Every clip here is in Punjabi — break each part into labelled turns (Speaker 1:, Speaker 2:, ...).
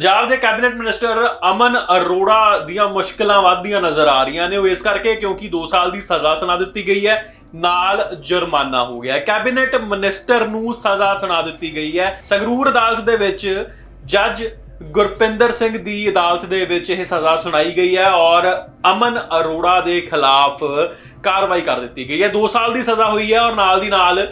Speaker 1: ਪੰਜਾਬ ਦੇ ਕੈਬਨਿਟ ਮਿਨਿਸਟਰ ਅਮਨ ਅਰੋੜਾ ਦੀਆਂ ਮੁਸ਼ਕਲਾਂ ਵੱਧਦੀਆਂ ਨਜ਼ਰ ਆ ਰਹੀਆਂ ਨੇ। ਉਹ ਇਸ ਕਰਕੇ ਕਿਉਂਕਿ 2 ਸਾਲ ਦੀ ਸਜ਼ਾ ਸੁਣਾ ਦਿੱਤੀ ਗਈ ਹੈ, ਨਾਲ ਜੁਰਮਾਨਾ ਹੋ ਗਿਆ ਕੈਬਨਿਟ ਮਿਨਿਸਟਰ ਨੂੰ ਸਜ਼ਾ ਸੁਣਾ ਦਿੱਤੀ ਗਈ ਹੈ। ਸੰਗਰੂਰ ਅਦਾਲਤ ਦੇ ਵਿੱਚ ਜੱਜ ਗੁਰਪਿੰਦਰ ਸਿੰਘ ਦੀ ਅਦਾਲਤ ਦੇ ਵਿੱਚ ਇਹ ਸਜ਼ਾ ਸੁਣਾਈ ਗਈ ਹੈ ਔਰ ਅਮਨ ਅਰੋੜਾ ਦੇ ਖਿਲਾਫ ਕਾਰਵਾਈ ਕਰ ਦਿੱਤੀ ਗਈ ਹੈ। 2 ਸਾਲ ਦੀ ਸਜ਼ਾ ਹੋਈ ਹੈ ਔਰ ਨਾਲ ਦੀ ਨਾਲ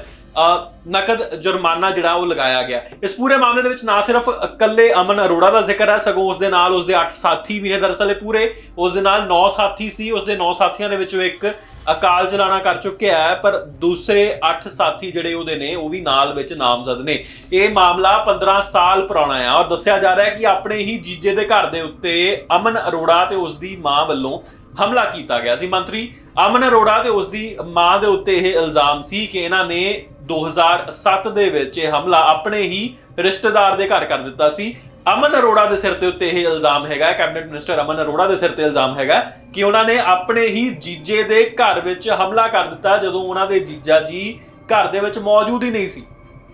Speaker 1: ਨਕਦ ਜੁਰਮਾਨਾ ਜਿਹੜਾ ਉਹ ਲਗਾਇਆ ਗਿਆ। ਇਸ ਪੂਰੇ ਮਾਮਲੇ ਦੇ ਵਿੱਚ ਨਾ ਸਿਰਫ ਇਕੱਲੇ ਅਮਨ ਅਰੋੜਾ ਦਾ ਜ਼ਿਕਰ ਹੈ, ਸਗੋਂ ਉਸ ਦੇ ਨਾਲ ਉਸ ਦੇ 8 ਸਾਥੀ ਵੀ ਨੇ ਦਰਅਸਲ ਇਹ ਪੂਰੇ। ਉਸ ਦੇ ਨਾਲ 9 ਸਾਥੀ ਸੀ, ਉਸ ਦੇ 9 ਸਾਥੀਆਂ ਦੇ ਵਿੱਚੋਂ ਇੱਕ ਅਕਾਲ ਚਲਾਣਾ ਕਰ ਚੁੱਕਿਆ ਹੈ, ਪਰ ਦੂਸਰੇ 8 ਸਾਥੀ ਜਿਹੜੇ ਉਹਦੇ ਨੇ, ਉਹ ਵੀ ਨਾਲ ਵਿੱਚ ਨਾਮਜ਼ਦ ਨੇ। ਇਹ ਮਾਮਲਾ 15 ਸਾਲ ਪੁਰਾਣਾ ਹੈ ਔਰ ਦੱਸਿਆ ਜਾ ਰਿਹਾ ਹੈ ਕਿ ਆਪਣੇ ਹੀ ਜੀਜੇ ਦੇ ਘਰ ਦੇ ਉੱਤੇ ਅਮਨ ਅਰੋੜਾ ਤੇ ਉਸ ਦੀ ਮਾਂ ਵੱਲੋਂ ਹਮਲਾ ਕੀਤਾ ਗਿਆ ਸੀ। ਮੰਤਰੀ ਅਮਨ ਅਰੋੜਾ ਤੇ ਉਸ ਦੀ ਮਾਂ ਦੇ ਉੱਤੇ ਇਹ ਇਲਜ਼ਾਮ ਸੀ ਕਿ ਇਹਨਾਂ ਨੇ 2007 ਦੇ ਵਿੱਚ ਇਹ ਹਮਲਾ ਆਪਣੇ ਹੀ ਰਿਸ਼ਤੇਦਾਰ ਦੇ ਘਰ ਕਰ ਦਿੱਤਾ ਸੀ। ਅਮਨ ਅਰੋੜਾ ਦੇ ਸਿਰ ਤੇ ਉੱਤੇ ਇਹ ਇਲਜ਼ਾਮ ਹੈਗਾ ਕੈਬਨਿਟ ਮਿਨਿਸਟਰ ਅਮਨ ਅਰੋੜਾ ਦੇ ਸਿਰ ਤੇ ਇਲਜ਼ਾਮ ਹੈਗਾ ਕਿ ਉਹਨਾਂ ਨੇ ਆਪਣੇ ਹੀ ਜੀਜੇ ਦੇ ਘਰ ਵਿੱਚ ਹਮਲਾ ਕਰ ਦਿੱਤਾ ਜਦੋਂ ਉਹਨਾਂ ਦੇ ਜੀਜਾ ਜੀ ਘਰ ਦੇ ਵਿੱਚ ਮੌਜੂਦ ਹੀ ਨਹੀਂ ਸੀ।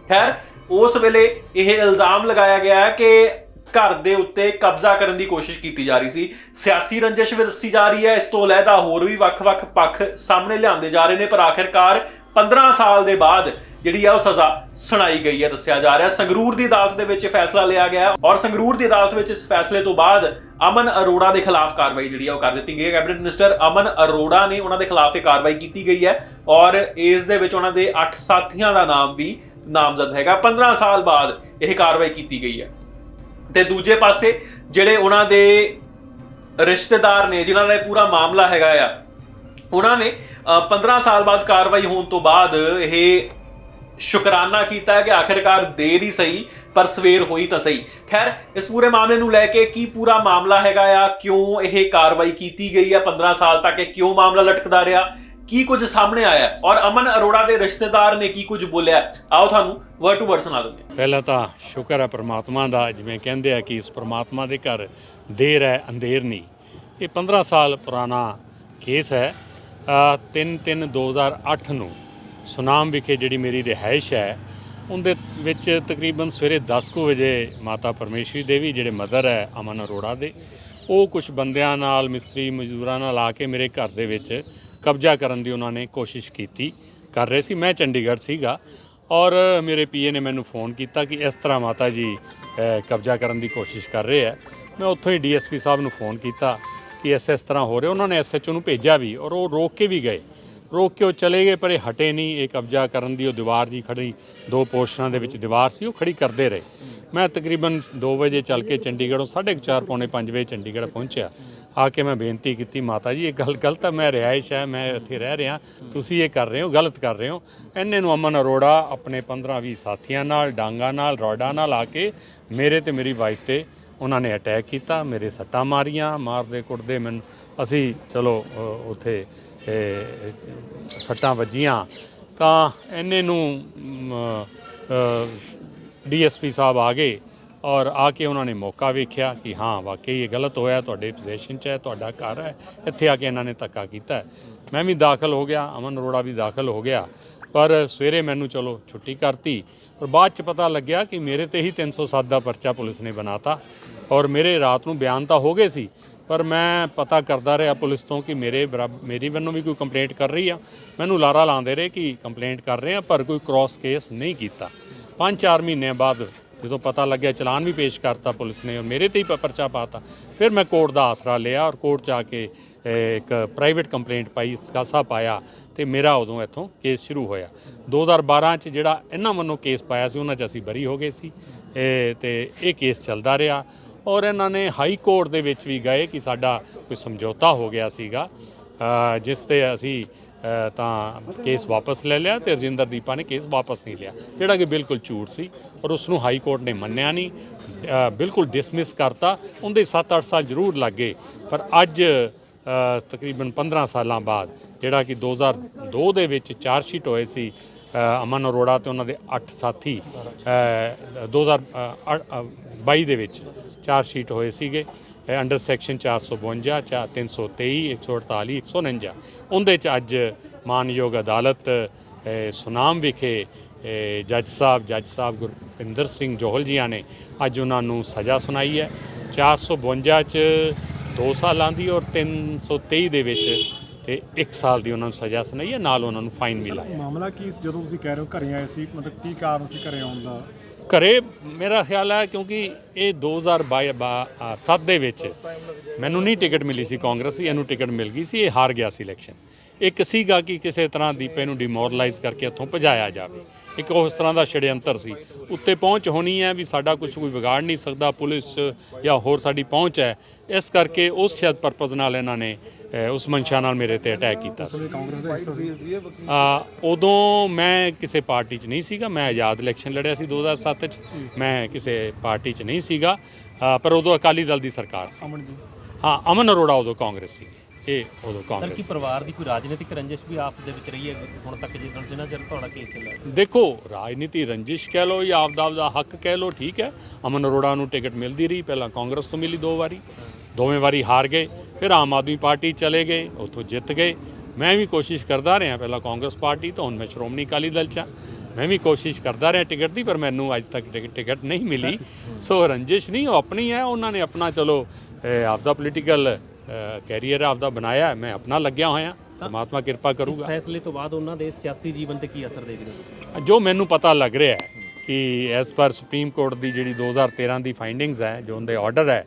Speaker 1: ਖੈਰ, ਉਸ ਵੇਲੇ ਇਹ ਇਲਜ਼ਾਮ ਲਗਾਇਆ ਗਿਆ ਕਿ ਘਰ ਦੇ ਉੱਤੇ ਕਬਜ਼ਾ ਕਰਨ ਦੀ ਕੋਸ਼ਿਸ਼ ਕੀਤੀ ਜਾ ਰਹੀ ਸੀ। ਸਿਆਸੀ ਰੰਜਿਸ਼ ਵੀ ਦੱਸੀ ਜਾ ਰਹੀ ਹੈ। ਇਸ ਤੋਂ ਇਲਾਵਾ ਹੋਰ ਵੀ ਵੱਖ-ਵੱਖ ਪੱਖ ਸਾਹਮਣੇ ਲਿਆਂਦੇ ਜਾ ਰਹੇ ਨੇ, ਪਰ ਆਖਿਰਕਾਰ 15 ਸਾਲ ਦੇ ਬਾਅਦ ਜਿਹੜੀ ਆ ਉਹ ਸਜ਼ਾ ਸੁਣਾਈ ਗਈ ਹੈ, ਦੱਸਿਆ ਜਾ ਰਿਹਾ। ਸੰਗਰੂਰ ਦੀ ਅਦਾਲਤ ਦੇ ਵਿੱਚ ਇਹ ਫੈਸਲਾ ਲਿਆ ਗਿਆ ਔਰ ਸੰਗਰੂਰ ਦੀ ਅਦਾਲਤ ਵਿੱਚ ਇਸ ਫੈਸਲੇ ਤੋਂ ਬਾਅਦ ਅਮਨ ਅਰੋੜਾ ਦੇ ਖਿਲਾਫ ਕਾਰਵਾਈ ਜਿਹੜੀ ਆ ਉਹ ਕਰ ਦਿੱਤੀ ਗਈ ਹੈ। ਕੈਬਨਿਟ ਮਿਨਿਸਟਰ ਅਮਨ ਅਰੋੜਾ ਨੇ ਉਹਨਾਂ ਦੇ ਖਿਲਾਫ ਇਹ ਕਾਰਵਾਈ ਕੀਤੀ ਗਈ ਹੈ ਔਰ ਇਸ ਦੇ ਵਿੱਚ ਉਹਨਾਂ ਦੇ 8 ਸਾਥੀਆਂ ਦਾ ਨਾਮ ਵੀ ਨਾਮਜ਼ਦ ਹੈਗਾ। 15 ਸਾਲ ਬਾਅਦ ਇਹ ਕਾਰਵਾਈ ਕੀਤੀ ਗਈ ਹੈ। ਤੇ ਦੂਜੇ ਪਾਸੇ ਜਿਹੜੇ ਉਹਨਾਂ ਦੇ ਰਿਸ਼ਤੇਦਾਰ ਨੇ ਜਿਨ੍ਹਾਂ ਦਾ ਪੂਰਾ ਮਾਮਲਾ ਹੈਗਾ ਆ ਉਹਨਾਂ ਨੇ ਅ, 15 ਸਾਲ ਬਾਅਦ ਕਾਰਵਾਈ ਹੋਣ ਤੋਂ ਬਾਅਦ ਇਹ ਸ਼ੁਕਰਾਨਾ ਕੀਤਾ ਕਿ ਆਖਿਰਕਾਰ ਦੇਰ ਹੀ ਸਹੀ ਪਰ ਸਵੇਰ ਹੋਈ ਤਾਂ ਸਹੀ। ਖੈਰ ਇਸ ਪੂਰੇ ਮਾਮਲੇ ਨੂੰ ਲੈ ਕੇ ਕੀ ਪੂਰਾ ਮਾਮਲਾ ਹੈਗਾ ਆ? ਕਿਉਂ ਇਹ ਕਾਰਵਾਈ ਕੀਤੀ ਗਈ ਆ 15 ਸਾਲ ਤੱਕ? ਇਹ ਕਿਉਂ ਮਾਮਲਾ ਲਟਕਦਾ ਰਿਹਾ? ਕੀ ਕੁਝ ਸਾਹਮਣੇ ਆਇਆ ਔਰ ਅਮਨ ਅਰੋੜਾ ਦੇ ਰਿਸ਼ਤੇਦਾਰ ਨੇ ਕੀ ਕੁਝ ਬੋਲਿਆ ਆਓ ਤੁਹਾਨੂੰ ਵਰਡ ਟੂ ਵਰਡ ਸੁਣਾ ਦਿੰਦੇ
Speaker 2: ਪਹਿਲਾਂ ਤਾਂ ਸ਼ੁਕਰ ਹੈ ਪ੍ਰਮਾਤਮਾ ਦਾ, ਜਿਵੇਂ ਕਹਿੰਦੇ ਆ ਕਿ ਇਸ ਪ੍ਰਮਾਤਮਾ ਦੇ ਘਰ ਦੇਰ ਹੈ, ਅੰਧੇਰ ਨਹੀਂ। ਇਹ 15 ਸਾਲ ਪੁਰਾਣਾ ਕੇਸ ਹੈ। 3/3/2008 ਨੂੰ ਸੁਨਾਮ ਵਿਖੇ ਜਿਹੜੀ ਮੇਰੀ ਰਿਹਾਇਸ਼ ਹੈ, ਉਹਦੇ ਵਿੱਚ ਤਕਰੀਬਨ ਸਵੇਰੇ 10 ਕੁ ਵਜੇ ਮਾਤਾ ਪਰਮੇਸ਼ਵਰੀ ਦੇਵੀ, ਜਿਹੜੇ ਮਦਰ ਹੈ ਅਮਨ ਅਰੋੜਾ ਦੇ, ਉਹ ਕੁਝ ਬੰਦਿਆਂ ਨਾਲ, ਮਿਸਤਰੀ ਮਜ਼ਦੂਰਾਂ ਨਾਲ ਆ ਕੇ ਮੇਰੇ ਘਰ ਦੇ ਵਿੱਚ ਕਬਜ਼ਾ ਕਰਨ ਦੀ ਉਹਨਾਂ ਨੇ ਕੋਸ਼ਿਸ਼ ਕੀਤੀ, ਕਰ ਰਹੇ ਸੀ। ਮੈਂ ਚੰਡੀਗੜ੍ਹ ਸੀਗਾ ਔਰ ਮੇਰੇ ਪੀਏ ਨੇ ਮੈਨੂੰ ਫੋਨ ਕੀਤਾ ਕਿ ਇਸ ਤਰ੍ਹਾਂ ਮਾਤਾ ਜੀ ਕਬਜ਼ਾ ਕਰਨ ਦੀ ਕੋਸ਼ਿਸ਼ ਕਰ ਰਹੇ ਹੈ ਮੈਂ ਉੱਥੋਂ ਹੀ ਡੀਐਸਪੀ ਸਾਹਿਬ ਨੂੰ ਫੋਨ ਕੀਤਾ ਕਿ ਇਸ ਇਸ ਤਰ੍ਹਾਂ ਹੋ ਰਿਹਾ। ਉਹਨਾਂ ਨੇ ਐਸਐਚਓ ਨੂੰ ਭੇਜਿਆ ਵੀ ਔਰ ਉਹ ਰੋਕ ਕੇ ਵੀ ਗਏ। ਰੋਕ ਕੇ ਉਹ ਚਲੇ ਗਏ, ਪਰ ਇਹ ਹਟੇ ਨਹੀਂ। ਇਹ ਕਬਜ਼ਾ ਕਰਨ ਦੀ ਉਹ ਦੀਵਾਰ ਜੀ ਖੜੀ, ਦੋ ਪੋਰਸ਼ਨਾਂ ਦੇ ਵਿੱਚ ਦੀਵਾਰ ਸੀ, ਉਹ ਖੜੀ ਕਰਦੇ ਰਹੇ। ਮੈਂ ਤਕਰੀਬਨ 2 ਵਜੇ ਚੱਲ ਕੇ ਚੰਡੀਗੜ੍ਹੋਂ 4:30 ਪੌਣੇ 5 ਵਜੇ ਚੰਡੀਗੜ੍ਹ ਪਹੁੰਚਿਆ। ਆ ਕੇ ਮੈਂ ਬੇਨਤੀ ਕੀਤੀ, ਮਾਤਾ ਜੀ, ਇਹ ਗੱਲ ਗਲਤ ਹੈ ਮੈਂ ਰਿਹਾਇਸ਼ ਹੈ ਮੈਂ ਇੱਥੇ ਰਹਿ ਰਿਹਾ, ਤੁਸੀਂ ਇਹ ਕਰ ਰਹੇ ਹੋ, ਗਲਤ ਕਰ ਰਹੇ ਹੋ। ਇਹਨੇ ਨੂੰ ਅਮਨ ਅਰੋੜਾ ਆਪਣੇ 15-20 ਸਾਥੀਆਂ ਨਾਲ, ਡਾਂਗਾ ਨਾਲ, ਰੋਡਾ ਨਾਲ ਆ ਕੇ ਮੇਰੇ ਤੇ ਮੇਰੀ ਵਾਈਫ ਤੇ ਉਹਨਾਂ ਨੇ ਅਟੈਕ ਕੀਤਾ, ਮੇਰੇ ਸੱਟਾਂ ਮਾਰੀਆਂ, ਮਾਰਦੇ ਕੁੱਟਦੇ ਮੈਨੂੰ, ਅਸੀਂ ਚਲੋ ਉੱਥੇ ਸੱਟਾਂ ਵੱਜੀਆਂ। ਤਾਂ ਇਹਨੇ ਨੂੰ ਡੀਐਸਪੀ ਸਾਹਿਬ ਆ ਗਏ। ਔਰ ਆ ਕੇ ਉਹਨਾਂ ਨੇ ਮੌਕਾ ਵੇਖਿਆ ਕਿ ਹਾਂ, ਵਾਕਈ ਇਹ ਗਲਤ ਹੋਇਆ, ਤੁਹਾਡੇ ਪੋਜੀਸ਼ਨ 'ਚ ਹੈ, ਤੁਹਾਡਾ ਘਰ ਹੈ, ਇੱਥੇ ਆ ਕੇ ਇਹਨਾਂ ਨੇ ਧੱਕਾ ਕੀਤਾ। ਮੈਂ ਵੀ ਦਾਖਲ ਹੋ ਗਿਆ, ਅਮਨ ਅਰੋੜਾ ਵੀ ਦਾਖਲ ਹੋ ਗਿਆ, ਪਰ ਸਵੇਰੇ ਮੈਨੂੰ ਚਲੋ ਛੁੱਟੀ ਕਰਤੀ, ਪਰ ਬਾਅਦ ਚ ਪਤਾ ਲੱਗਿਆ ਕਿ ਮੇਰੇ ਤੇ ਹੀ 307 ਦਾ ਪਰਚਾ ਪੁਲਿਸ ਨੇ ਬਣਾਤਾ ਔਰ ਮੇਰੇ ਰਾਤ ਨੂੰ ਬਿਆਨ ਤਾਂ ਹੋ ਗਏ ਸੀ, ਪਰ ਮੈਂ ਪਤਾ ਕਰਦਾ ਰਿਹਾ ਪੁਲਿਸ ਤੋਂ ਕਿ ਮੇਰੇ ਬਰਾਬ- ਮੇਰੀ ਵੱਲੋਂ ਵੀ ਕੋਈ ਕੰਪਲੇਂਟ ਕਰ ਰਹੀ ਆ। ਮੈਨੂੰ ਲਾਰਾ ਲਾਉਂਦੇ ਰਹੇ ਕਿ ਕੰਪਲੇਂਟ ਕਰ ਰਹੇ ਆ, ਪਰ ਕੋਈ ਕ੍ਰਾਸ ਕੇਸ ਨਹੀਂ ਕੀਤਾ। 5-4 ਮਹੀਨਿਆਂ ਬਾਅਦ ਜਦੋਂ ਪਤਾ ਲੱਗਿਆ ਚਲਾਨ ਵੀ ਪੇਸ਼ ਕਰਤਾ ਪੁਲਿਸ ਨੇ ਔਰ ਮੇਰੇ ਤੇ ਹੀ ਪ- ਪਰਚਾ ਪਾਤਾ, ਫਿਰ ਮੈਂ ਕੋਰਟ ਦਾ ਆਸਰਾ ਲਿਆ ਔਰ ਕੋਰਟ 'ਚ ਆ ਕੇ ਇੱਕ ਪ੍ਰਾਈਵੇਟ ਕੰਪਲੇਂਟ ਪਾਈ ਸਕਾਸਾ ਪਾਇਆ ਤੇ ਮੇਰਾ ਉਦੋਂ ਇੱਥੋਂ ਕੇਸ ਸ਼ੁਰੂ ਹੋਇਆ। 2012 'ਚ ਜਿਹੜਾ ਇਹਨਾਂ ਵੱਲੋਂ ਕੇਸ ਪਾਇਆ ਸੀ, ਉਹਨਾਂ 'ਚ ਅਸੀਂ ਬਰੀ ਹੋ ਗਏ ਸੀ ਇਹ ਤੇ ਇਹ ਕੇਸ ਚੱਲਦਾ ਰਿਹਾ ਔਰ ਇਹਨਾਂ ਨੇ ਹਾਈ ਕੋਰਟ ਦੇ ਵਿੱਚ ਵੀ ਗਏ ਕਿ ਸਾਡਾ ਕੋਈ ਸਮਝੌਤਾ ਹੋ ਗਿਆ ਸੀਗਾ ਜਿਸ ਤੇ ਅਸੀਂ ਤਾਂ ਕੇਸ ਵਾਪਸ ਲੈ ਲਿਆ ਤੇ ਰਜਿੰਦਰ ਦੀਪਾ ਨੇ ਕੇਸ ਵਾਪਸ ਨਹੀਂ ਲਿਆ। ਜਿਹੜਾ ਕਿ ਬਿਲਕੁਲ ਝੂਠ ਸੀ ਔਰ ਉਸ ਨੂੰ ਹਾਈ ਕੋਰਟ ਨੇ ਮੰਨਿਆ ਨਹੀਂ ਬਿਲਕੁਲ ਡਿਸਮਿਸ ਕਰਤਾ। ਉਹਦੇ 7-8 ਸਾਲ ਜ਼ਰੂਰ ਲੱਗੇ ਪਰ ਅੱਜ ਤਕਰੀਬਨ 15 ਸਾਲਾਂ ਬਾਅਦ ਜਿਹੜਾ ਕਿ 2002 ਦੇ ਵਿੱਚ ਚਾਰਜ ਸ਼ੀਟ ਹੋਏ ਸੀ ਅਮਨ ਅਰੋੜਾ ਤੇ ਉਹਨਾਂ ਦੇ 8 ਸਾਥੀ ਅ, 2022 ਦੇ ਵਿੱਚ ਚਾਰਜ ਸ਼ੀਟ ਹੋਏ ਸੀਗੇ। ਇਹ ਅੰਡਰ ਸੈਕਸ਼ਨ 452 ਚਾ 323 148 149 ਉਹਦੇ ਚ ਅੱਜ ਮਾਨਯੋਗ ਅਦਾਲਤ ਸੁਨਾਮ ਵਿਖੇ ਜੱਜ ਸਾਹਿਬ ਜੱਜ ਸਾਹਿਬ ਗੁਰਪਿੰਦਰ ਸਿੰਘ ਜੋਹਲ ਜੀਆਂ ਨੇ ਅੱਜ ਉਹਨਾਂ ਨੂੰ ਸਜ਼ਾ ਸੁਣਾਈ ਹੈ। 452 ਚ 2 ਸਾਲਾਂ ਦੀ ਔਰ 323 ਦੇ ਵਿੱਚ ਤੇ 1 ਸਾਲ ਦੀ ਉਹਨਾਂ ਨੂੰ ਸਜ਼ਾ ਸੁਣਾਈ ਹੈ, ਨਾਲ ਉਹਨਾਂ ਨੂੰ ਫਾਈਨ ਵੀ ਲਾਇਆ।
Speaker 3: ਮਾਮਲਾ ਕੀ ਜਦੋਂ ਤੁਸੀਂ ਕਹਿ ਰਹੇ ਹੋ ਘਰੇ ਆਏ ਸੀ, ਮਤਲਬ ਕੀ ਕਾਰਨ ਸੀ ਘਰੇ ਆਉਣ ਦਾ?
Speaker 2: ਘਰੇ ਮੇਰਾ ਖਿਆਲ ਹੈ ਕਿਉਂਕਿ ਇਹ 2007 ਦੇ ਵਿੱਚ ਮੈਨੂੰ ਨਹੀਂ ਟਿਕਟ ਮਿਲੀ ਸੀ ਕਾਂਗਰਸ ਦੀ, ਇਹਨੂੰ ਟਿਕਟ ਮਿਲ ਗਈ ਸੀ, ਇਹ ਹਾਰ ਗਿਆ ਸੀ ਇਲੈਕਸ਼ਨ ਇੱਕ ਸੀਗਾ ਕਿ ਕਿਸੇ ਤਰ੍ਹਾਂ ਦੀਪੇ ਨੂੰ ਡਿਮੋਰਲਾਈਜ਼ ਕਰਕੇ ਇੱਥੋਂ ਭਜਾਇਆ ਜਾਵੇ। ਇੱਕ ਉਸ ਤਰ੍ਹਾਂ ਦਾ ਛੜਯੰਤਰ ਸੀ। ਉੱਤੇ ਪਹੁੰਚ ਹੋਣੀ ਹੈ ਵੀ ਸਾਡਾ ਕੁਝ ਕੋਈ ਵਿਗਾੜ ਨਹੀਂ ਸਕਦਾ, ਪੁਲਿਸ ਜਾਂ ਹੋਰ ਸਾਡੀ ਪਹੁੰਚ ਹੈ। ਇਸ ਕਰਕੇ ਉਸ ਸ਼ਾਇਦ ਪਰਪਸ ਨਾਲ ਇਹਨਾਂ ਨੇ ਉਸ ਮਨਸ਼ਾ ਨਾਲ ਮੇਰੇ ਤੇ ਅਟੈਕ ਕੀਤਾ ਸੀ।
Speaker 3: ਤੁਸੀਂ ਕਾਂਗਰਸ ਦਾ ਹਿੱਸਾ ਸੀ
Speaker 2: ਆ ਉਦੋਂ ਮੈਂ ਕਿਸੇ ਪਾਰਟੀ 'ਚ ਨਹੀਂ ਸੀਗਾ ਮੈਂ ਆਜ਼ਾਦ ਇਲੈਕਸ਼ਨ ਲੜਿਆ ਸੀ 2007 'ਚ ਮੈਂ ਕਿਸੇ ਪਾਰਟੀ 'ਚ ਨਹੀਂ ਸੀਗਾ। ਆ, ਪਰ ਉਦੋਂ ਅਕਾਲੀ ਦਲ ਦੀ ਸਰਕਾਰ ਸੀ।
Speaker 3: ਅਮਨ ਜੀ।
Speaker 2: ਹਾਂ ਅਮਨ ਅਰੋੜਾ ਉਦੋਂ ਕਾਂਗਰਸ ਸੀ। ਇਹ ਉਦੋਂ
Speaker 4: ਸਰ
Speaker 2: ਕਾਂਗਰਸ
Speaker 4: ਕੀ
Speaker 2: ਸੀ।
Speaker 4: ਪਰਿਵਾਰ ਦੀ ਕੋਈ ਰਾਜਨੀਤਿਕ ਰੰਜਿਸ਼ ਵੀ ਆਪ ਦੇ ਵਿੱਚ ਰਹੀ ਹੈ? ਹੁਣ ਤੱਕ ਜਿ- ਜਿੰਨਾ ਚਿਰ ਤੁਹਾਡਾ ਕੇਸ ਚੱਲਿਆ ਹੈ?
Speaker 2: ਦੇਖੋ ਰਾਜਨੀਤੀ ਰੰਜਿਸ਼ ਕਹਿ ਲੋ ਜਾਂ ਆਪਦਾ ਆਪਦਾ ਹੱਕ ਕਹਿ ਲੋ ਠੀਕ ਹੈ। ਅਮਨ ਅਰੋੜਾ ਨੂੰ ਟਿਕਟ ਮਿਲਦੀ ਰਹੀ ਪਹਿਲਾਂ ਕਾਂਗਰਸ ਤੋਂ ਮਿਲੀ ਦੋ ਵਾਰੀ। ਦੋਵੇਂ ਵਾਰੀ ਹਾਰ ਗਏ। ਫਿਰ ਆਮ ਆਦਮੀ ਪਾਰਟੀ ਚਲੇ ਗਏ ਉੱਥੋਂ ਜਿੱਤ ਗਏ। ਮੈਂ ਵੀ ਕੋਸ਼ਿਸ਼ ਕਰਦਾ ਰਿਹਾ ਪਹਿਲਾਂ ਕਾਂਗਰਸ ਪਾਰਟੀ ਤੋਂ ਹੁਣ ਮੈਂ ਸ਼੍ਰੋਮਣੀ ਅਕਾਲੀ ਦਲ ਚ। ਮੈਂ ਵੀ ਕੋਸ਼ਿਸ਼ ਕਰਦਾ ਰਿਹਾ ਟਿਕਟ ਦੀ ਪਰ ਮੈਨੂੰ ਅੱਜ ਤੱਕ ਟਿਕ- ਟਿਕਟ ਨਹੀਂ ਮਿਲੀ। ਸੋ ਰੰਜਿਸ਼ ਨਹੀਂ ਉਹ ਆਪਣੀ ਹੈ ਉਹਨਾਂ ਨੇ ਆਪਣਾ ਚਲੋ ਆਪਦਾ ਪੋਲੀਟੀਕਲ ਕੈਰੀਅਰ ਆਪਦਾ ਬਣਾਇਆ ਮੈਂ ਆਪਣਾ ਲੱਗਿਆ ਹੋਇਆ ਪਰਮਾਤਮਾ ਕਿਰਪਾ
Speaker 4: ਇਸ
Speaker 2: ਕਰੂਗਾ।
Speaker 4: ਫੈਸਲੇ ਤੋਂ ਬਾਅਦ ਉਹਨਾਂ ਦੇ ਸਿਆਸੀ ਜੀਵਨ ਤੇ ਕੀ ਅਸਰ ਦੇਖਦੇ ਹੋ ਤੁਸੀਂ?
Speaker 2: ਜੋ ਮੈਨੂੰ ਪਤਾ ਲੱਗ ਰਿਹਾ ਹੈ ਕਿ ਐਸ ਪਰ ਸੁਪਰੀਮ ਕੋਰਟ ਦੀ ਜਿਹੜੀ 2013 ਦੀ ਫਾਈਂਡਿੰਗਸ ਹੈ ਜੋ ਉਹਦੇ ਆਰਡਰ ਹੈ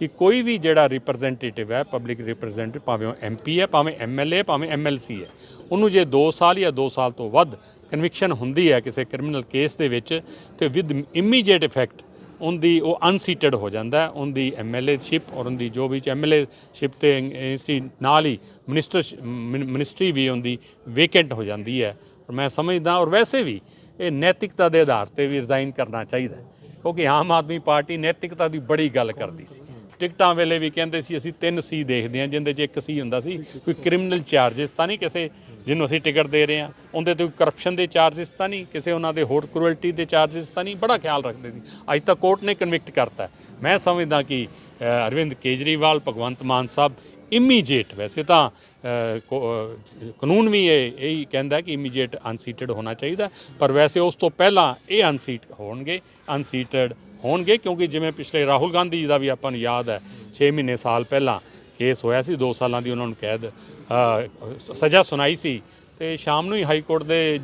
Speaker 2: ਕਿ ਕੋਈ ਵੀ ਜਿਹੜਾ ਰਿਪਰੈਜ਼ੈਂਟੇਟਿਵ ਹੈ ਪਬਲਿਕ ਰਿਪਰੈਜ਼ੈਂਟੇਟਿਵ ਭਾਵੇਂ ਉਹ ਐਮਪੀ ਹੈ, ਭਾਵੇਂ ਐਮਐਲਏ ਭਾਵੇਂ ਐਮਐਲਸੀ ਹੈ, ਉਹਨੂੰ ਜੇ 2 ਸਾਲ ਜਾਂ 2 ਸਾਲ ਤੋਂ ਵੱਧ ਕਨਵਿਕਸ਼ਨ ਹੁੰਦੀ ਹੈ ਕਿਸੇ ਕ੍ਰਿਮੀਨਲ ਕੇਸ ਦੇ ਵਿੱਚ, ਤੇ ਵਿਦ ਇਮੀਡੀਏਟ ਇਫੈਕਟ ਉਹਦੀ ਉਹ ਅਨਸੀਟਡ ਹੋ ਜਾਂਦਾ ਹੈ, ਉਹਦੀ ਐਮਐਲਏ ਸ਼ਿਪ ਔਰ ਉਹਦੀ ਜੋ ਵੀ ਐਮਐਲਏ ਸ਼ਿਪ ਤੇ ਇੰਸਟੀ ਨਾਲ ਹੀ ਮਿਨਿਸਟਰ ਮਿਨਿਸਟਰੀ ਵੀ ਉਹਦੀ ਵੇਕੈਂਟ ਹੋ ਜਾਂਦੀ ਹੈ। ਔਰ ਮੈਂ ਸਮਝਦਾ ਔਰ ਵੈਸੇ ਵੀ ਇਹ ਨੈਤਿਕਤਾ ਦੇ ਆਧਾਰ ਤੇ ਵੀ ਰਿਜ਼ਾਈਨ ਕਰਨਾ ਚਾਹੀਦਾ ਕਿਉਂਕਿ ਆਮ ਆਦਮੀ ਪਾਰਟੀ ਨੈਤਿਕਤਾ ਦੀ ਬੜੀ ਗੱਲ ਕਰਦੀ ਸੀ। ਟਿਕਟਾਂ ਵੇਲੇ ਵੀ ਕਹਿੰਦੇ ਸੀ, ਅਸੀਂ ਤਿੰਨ ਸੀ ਦੇਖਦੇ ਹਾਂ, ਜਿੰਦੇ 'ਚ ਇੱਕ ਸੀ ਹੁੰਦਾ ਸੀ। ਕੋਈ ਕ੍ਰਿਮੀਨਲ ਚਾਰजेस ਤਾਂ ਨਹੀਂ ਕਿਸੇ ਜਿਹਨੂੰ ਅਸੀਂ ਟਿਕਟ ਦੇ ਰਹੇ ਹਾਂ। ਉਹਦੇ ਤੇ ਕੋਈ ਕਰਪਸ਼ਨ ਦੇ ਚਾਰजेस ਤਾਂ ਨਹੀਂ, ਕਿਸੇ ਉਹਨਾਂ ਦੇ ਹੋਰ ਕਰੂਅਲਟੀ ਦੇ ਚਾਰजेस ਤਾਂ ਨਹੀਂ। ਬੜਾ ਖਿਆਲ ਰੱਖਦੇ ਸੀ। ਅੱਜ ਤਾਂ ਕੋਰਟ ਨੇ ਕਨਵਿਕਟ ਕਰਤਾ ਮੈਂ ਸਮਝਦਾ ਕਿ ਅਰਵਿੰਦ ਕੇਜਰੀਵਾਲ, ਭਗਵੰਤ ਮਾਨ ਸਾਹਿਬ ਇਮੀਡੀਏਟ ਵੈਸੇ ਤਾਂ ਕਾਨੂੰਨ ਵੀ ਇਹ, ਇਹੀ ਕਹਿੰਦਾ ਕਿ ਇਮੀਡੀਏਟ ਅਨਸੀਟਡ ਹੋਣਾ ਚਾਹੀਦਾ ਪਰ ਵੈਸੇ ਉਸ ਤੋਂ ਪਹਿਲਾਂ ਇਹ ਅਨਸੀਟ ਹੋਣਗੇ ਅਨਸੀਟਡ ਹੋਣਗੇ ਕਿਉਂਕਿ ਜਿਵੇਂ ਪਿਛਲੇ ਰਾਹੁਲ ਗਾਂਧੀ ਜੀ ਦਾ ਵੀ ਆਪਾਂ ਨੂੰ ਯਾਦ ਹੈ 6 ਮਹੀਨੇ ਸਾਲ ਪਹਿਲਾਂ ਕੇਸ ਹੋਇਆ ਸੀ 2 ਸਾਲਾਂ ਦੀ ਉਹਨਾਂ ਨੂੰ ਕੈਦ ਸਜ਼ਾ ਸੁਣਾਈ ਸੀ ਤੇ ਸ਼ਾਮ ਨੂੰ ਹੀ ਹਾਈ ਕੋਰਟ ਦੇ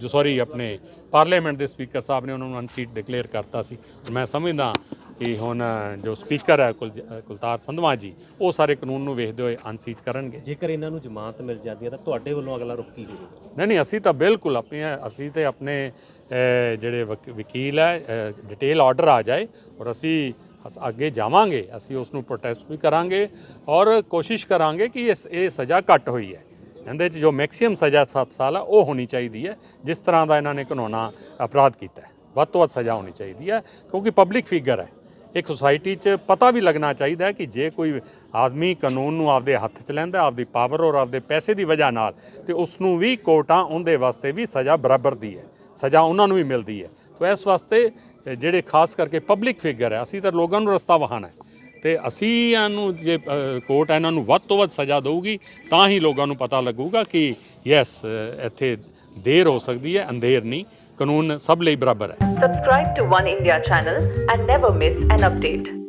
Speaker 2: ਜੋ ਸੌਰੀ ਆਪਣੇ ਪਾਰਲੀਮੈਂਟ ਦੇ ਸਪੀਕਰ ਸਾਹਿਬ ਨੇ ਉਹਨਾਂ ਨੂੰ ਅਨਸੀਟ ਡਿਕਲੇਅਰ ਕਰਤਾ ਸੀ। ਮੈਂ ਸਮਝਦਾ ਕਿ ਹੁਣ ਜੋ ਸਪੀਕਰ ਹੈ ਕੁਲਤਾਰ ਸੰਧਵਾ ਜੀ ਉਹ ਸਾਰੇ ਕਾਨੂੰਨ ਨੂੰ ਵੇਖਦੇ ਹੋਏ ਅਨਸੀਟ ਕਰਨਗੇ।
Speaker 4: ਜੇਕਰ ਇਹਨਾਂ ਨੂੰ ਜ਼ਮਾਨਤ ਮਿਲ ਜਾਂਦੀ ਹੈ ਤਾਂ ਤੁਹਾਡੇ ਵੱਲੋਂ ਅਗਲਾ ਰੁਖ ਕੀ ਹੋਵੇਗਾ?
Speaker 2: ਨਹੀਂ ਨਹੀਂ ਅਸੀਂ ਤਾਂ ਬਿਲਕੁਲ ਆਪਣੀ ਅਸੀਂ ਤੇ ਆਪਣੇ ਜਿਹੜੇ ਵਕ- ਵਕੀਲ ਹੈ ਡਿਟੇਲ ਆਰਡਰ ਆ ਜਾਏ ਔਰ ਅਸੀਂ ਅਸ- ਅੱਗੇ ਜਾਵਾਂਗੇ, ਅਸੀਂ ਉਸ ਨੂੰ ਪ੍ਰੋਟੈਸਟ ਵੀ ਕਰਾਂਗੇ ਔਰ ਕੋਸ਼ਿਸ਼ ਕਰਾਂਗੇ ਕਿ ਇਸ ਇਹ ਸਜ਼ਾ ਘੱਟ ਹੋਈ ਹੈ। ਇਹਦੇ 'ਚ ਜੋ ਮੈਕਸਿਮਮ ਸਜ਼ਾ 7 ਸਾਲ ਆ, ਉਹ ਹੋਣੀ ਚਾਹੀਦੀ ਹੈ, ਜਿਸ ਤਰ੍ਹਾਂ ਦਾ ਇਹਨਾਂ ਨੇ ਕਾਨੂੰਨਾ ਅਪਰਾਧ ਕੀਤਾ ਹੈ। ਵੱਧ ਤੋਂ ਵੱਧ ਸਜ਼ਾ ਹੋਣੀ ਚਾਹੀਦੀ ਹੈ, ਕਿਉਂਕਿ ਪਬਲਿਕ ਫਿਗਰ ਹੈ। ਇੱਕ ਸੁਸਾਇਟੀ 'ਚ ਪਤਾ ਵੀ ਲੱਗਣਾ ਚਾਹੀਦਾ ਕਿ ਜੇ ਕੋਈ ਆਦਮੀ ਕਾਨੂੰਨ ਨੂੰ ਆਪਦੇ ਹੱਥ 'ਚ ਲੈਂਦਾ, ਆਪਦੀ ਪਾਵਰ ਔਰ ਆਪਦੇ ਪੈਸੇ ਦੀ ਵਜ੍ਹਾ ਨਾਲ, ਤੇ ਉਸ ਨੂੰ ਵੀ ਕੋਰਟਾਂ ਉਹਦੇ ਵਾਸਤੇ ਵੀ ਸਜ਼ਾ ਬਰਾਬਰ ਦੀ ਹੈ। ਸਜ਼ਾ ਉਹਨਾਂ ਨੂੰ ਵੀ ਮਿਲਦੀ ਹੈ। ਤਾਂ ਇਸ ਵਾਸਤੇ ਜਿਹੜੇ ਖਾਸ ਕਰਕੇ ਪਬਲਿਕ ਫਿਗਰ ਹੈ, ਅਸੀਂ ਤਾਂ ਲੋਕਾਂ ਨੂੰ ਰਸਤਾ ਵਹਾਣਾ ਹੈ। ਤੇ ਅਸੀਂ ਇਹਨੂੰ ਜੇ ਕੋਰਟ ਇਹਨਾਂ ਨੂੰ ਵੱਧ ਤੋਂ ਵੱਧ ਸਜ਼ਾ ਦੇਊਗੀ, ਤਾਂ ਹੀ ਲੋਕਾਂ ਨੂੰ ਪਤਾ ਲੱਗੂਗਾ ਕਿ ਯੈਸ ਇੱਥੇ ਦੇਰ ਹੋ ਸਕਦੀ ਹੈ, ਅੰਧੇਰ ਨਹੀਂ। ਕਾਨੂੰਨ ਸਭ ਲਈ ਬਰਾਬਰ ਹੈ।
Speaker 5: Subscribe to One India channel and never miss an update.